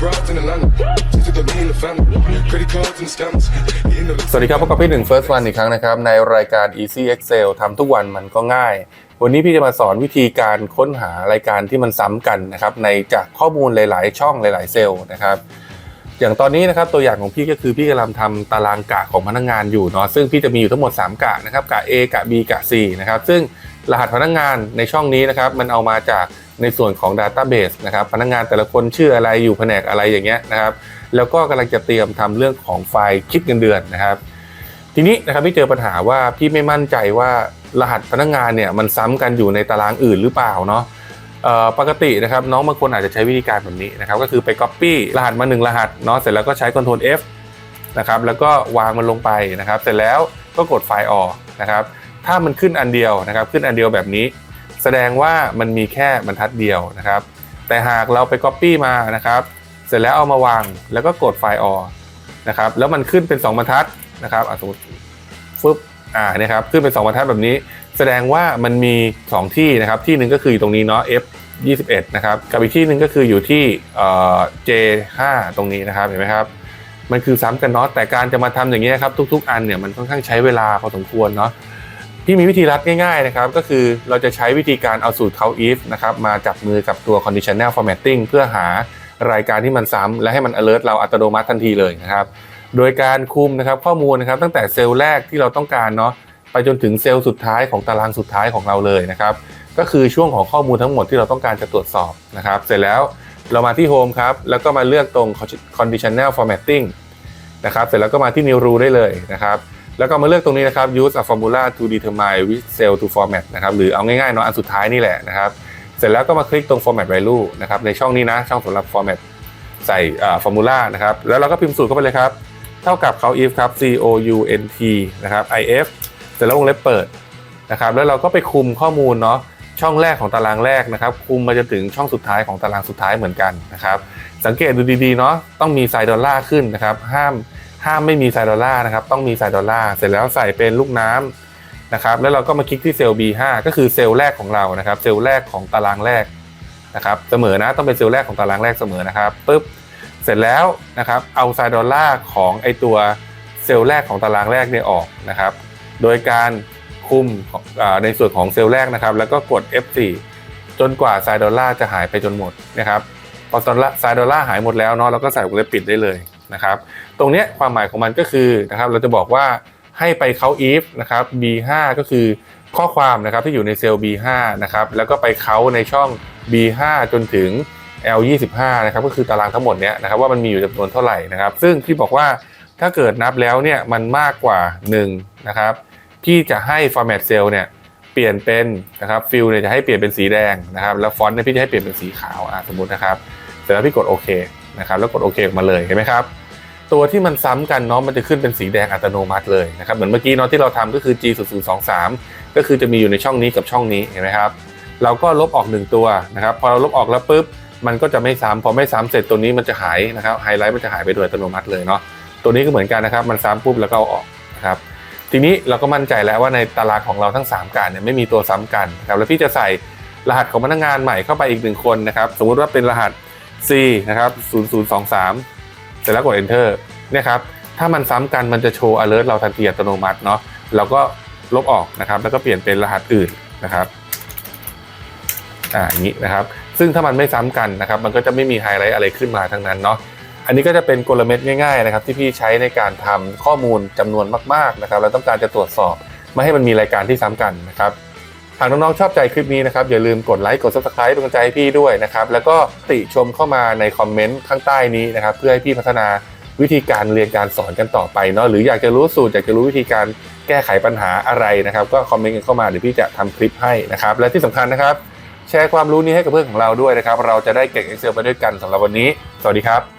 broads in Atlanta. She took the lean in the family. Credit cards and scammers. Hitting the สวัสดีครับพบกับพี่หนึ่ง First One อีกครั้งนะครับ ในรายการ Easy Excel ทำทุกวันมันก็ง่าย วันนี้พี่จะมาสอนวิธีการค้นหารายการที่มันซ้ำกันนะครับ ในจากข้อมูลหลาย ๆ ช่องหลาย ๆ เซลล์นะครับ อย่างตอนนี้นะครับตัวอย่างของพี่ก็คือพี่กำลังทำตารางกะของพนักงานอยู่เนาะซึ่งพี่จะมีอยู่ทั้งหมด 3 กะนะครับกะ A กะ B กะ C นะครับซึ่ง รหัสพนักงานในช่องนี้นะครับมันเอามาจากในส่วนของ Database นะครับพนักงานแต่ละคนชื่ออะไรอยู่แผนกอะไรอย่างเงี้ยนะครับ แล้วก็กำลังจะเตรียมทำเรื่องของไฟล์คิดเงินเดือนนะครับ ทีนี้นะครับพี่เจอปัญหาว่าพี่ไม่มั่นใจว่ารหัสพนักงานเนี่ยมันซ้ำกันอยู่ในตารางอื่นหรือเปล่าเนาะปกตินะครับน้องบางคนอาจจะใช้วิธีการแบบนี้นะครับก็คือไป Copy รหัสมาหนึ่งรหัสเนาะเสร็จแล้วก็ใช้ Ctrl F นะครับแล้วก็วางมันลงไปนะครับ เสร็จแล้วก็กดไฟล์ออกนะครับ ถ้ามันขึ้นอันเดียวนะครับ ขึ้นอันเดียวแบบนี้ แสดงว่ามันมีแค่บรรทัดเดียวนะครับ แต่หากเราไป Copy มานะครับ เสร็จแล้วเอามาวางแล้วก็กดไฟล์ออนะครับแล้วมันขึ้นเป็น 2 บรรทัดนะครับสมมติฟึบอ่าเนี่ยครับขึ้นเป็น 2 บรรทัดแบบนี้ แสดงว่ามันมี 2 ที่นะครับ ที่หนึ่งก็คืออยู่ตรงนี้เนาะ F 21นะครับกับอีกที่หนึ่งก็คืออยู่ที่เอ่อ J 5 ตรงนี้นะครับเห็นไหมครับมันคือซ้ำกันเนาะแต่การจะมาทำอย่างนี้ยครับทุก ๆ อันเนี่ยมันค่อนข้างใช้เวลาพอสมควรเนาะ พี่มีวิธีรัดง่ายๆนะครับก็คือเราจะใช้วิธีการเอาสูตร count if นะครับมาจับมือกับตัว conditional formatting เพื่อหารายการที่มันซ้ำและให้มัน alert เราอัตโนมัติทันทีเลยนะครับโดยการคุมนะครับข้อมูลนะครับตั้งแต่เซลล์แรกที่เราต้องการเนาะไปจนถึงเซลล์สุดท้ายของตารางสุดท้ายของเราเลยนะครับก็คือช่วงของข้อมูลทั้งหมดที่เราต้องการจะตรวจสอบนะครับเสร็จแล้วเรามาที่ Home ครับแล้วก็มาเลือกตรง conditional formatting นะครับเสร็จแล้วก็มาที่ New Rule ได้เลยนะครับ แล้วก็มาเลือกตรงนี้นะครับ use a formula to determine which cell to format นะครับหรือเอาง่ายๆเนาะอันสุดท้ายนี่แหละนะครับ เสร็จแล้วก็มาคลิกตรง format value นะครับในช่องนี้นะ ช่องสำหรับ format ใส่ฟอร์มูลานะครับ แล้วเราก็พิมพ์สูตรเข้าไปเลยครับ เท่ากับเขา if ครับ c o u n t นะครับ i f เสร็จแล้ววงเล็บเปิดนะครับ แล้วเราก็ไปคุมข้อมูลเนาะช่องแรกของตารางแรกนะครับ คุมมาจนถึงช่องสุดท้ายของตารางสุดท้ายเหมือนกันนะครับ สังเกตดูดีๆเนาะต้องมีไซน์ดอลลาร์ขึ้นนะครับ ห้าม ห้ามไม่มีไซดอลล่านะครับ ต้องมีไซดอลล่าเสร็จแล้วใส่เป็นลูกน้ำนะครับ แล้วเราก็มาคลิกที่เซลล์ B5 ก็คือเซลล์แรกของเรานะครับ เซลล์แรกของตารางแรกนะครับเสมอนะต้องเป็นเซลล์แรกของตารางแรกเสมอนะครับปึ๊บเสร็จแล้วนะครับเอาไซดอลล่าของไอตัวเซลล์แรกของตารางแรกเนี่ยออกนะครับ โดยการคุมในส่วนของเซลล์แรกนะครับ แล้วก็กด F4 จนกว่าไซดอลล่าจะหายไปจนหมดนะครับพอตอนละไซดอลล่าหายหมดแล้วเนาะเราก็ใส่วงเล็บปิดได้เลย นะครับตรงนี้ความหมายของมันก็คือนะครับเราจะบอกว่าให้ไปเขา if นะครับ B5 ก็คือข้อความนะครับที่อยู่ในเซลล์ B5 นะครับแล้วก็ไปเขาในช่อง B5 จนถึง L25 นะครับก็คือตารางทั้งหมดเนี้ยนะครับว่ามันมีอยู่จำนวนเท่าไหร่นะครับ ซึ่งพี่บอกว่าถ้าเกิดนับแล้วเนี่ยมันมากกว่า1นะครับพี่จะให้ format cell เนี่ยเปลี่ยนเป็นนะครับฟิลเนี่ยจะให้เปลี่ยนเป็นสีแดงนะครับแล้วฟอนต์เนี่ยพี่จะให้เปลี่ยนเป็นสีขาวอะสมมตินะครับเสร็จแล้วพี่กดโอเค นะครับแล้วกดโอเคออกมาเลยเห็นไหมครับตัวที่มันซ้ำกันเนาะมันจะขึ้นเป็นสีแดงอัตโนมัติเลยนะครับเหมือนเมื่อกี้เนาะที่เราทำก็คือ G 0 0 2 3ก็คือจะมีอยู่ในช่องนี้กับช่องนี้เห็นไหมครับเราก็ลบออกหนึ่งตัวนะครับพอเราลบออกแล้วปุ๊บมันก็จะไม่ซ้ำพอไม่ซ้ำเสร็จตัวนี้มันจะหายนะครับไฮไลท์มันจะหายไปโดยอัตโนมัติเลยเนาะตัวนี้ก็เหมือนกันนะครับมันซ้ำปุ๊บแล้วก็เอาออกนะครับทีนี้เราก็มั่นใจแล้วว่าในตารางของเราทั้ง 3 การเนี่ยไม่มีตัวซ้ำกันนะครับแล้วพี่จะใส่รหัสของพนักงานใหม่เข้าไปอีกหนึ่งคนนะครับสมมุติว่าเป็นรหัส C นะครับ0023 เสร็จแล้วกด enter เนี่ยครับ ถ้ามันซ้ำกันมันจะโชว์ alert เราทันทีอัตโนมัติเนาะเราก็ลบออกนะครับ แล้วก็เปลี่ยนเป็นรหัสอื่นนะครับอ่าอย่างนี้นะครับ ซึ่งถ้ามันไม่ซ้ำกันนะครับ มันก็จะไม่มีไฮไลท์อะไรขึ้นมาทั้งนั้นเนาะอันนี้ก็จะเป็นกลเม็ดง่ายๆนะครับ ที่พี่ใช้ในการทำข้อมูลจำนวนมากๆนะครับแล้วต้องการจะตรวจสอบ ไม่ให้มันมีรายการที่ซ้ำกันนะครับ หากน้องๆชอบใจคลิปนี้นะครับ อย่าลืมกดไลค์กด subscribe เป็นกำลังใจให้พี่ด้วยนะครับ แล้วก็ติชมเข้ามาในคอมเมนต์ข้างใต้นี้นะครับ เพื่อให้พี่พัฒนาวิธีการเรียนการสอนกันต่อไปเนาะหรืออยากจะรู้สูตรอยากจะรู้วิธีการแก้ไขปัญหาอะไรนะครับ ก็คอมเมนต์กันเข้ามาเดี๋ยวพี่จะทำคลิปให้นะครับ และที่สำคัญนะครับ แชร์ความรู้นี้ให้กับเพื่อนของเราด้วยนะครับ เราจะได้เก่ง Excel ไปด้วยกันสำหรับวันนี้ สวัสดีครับ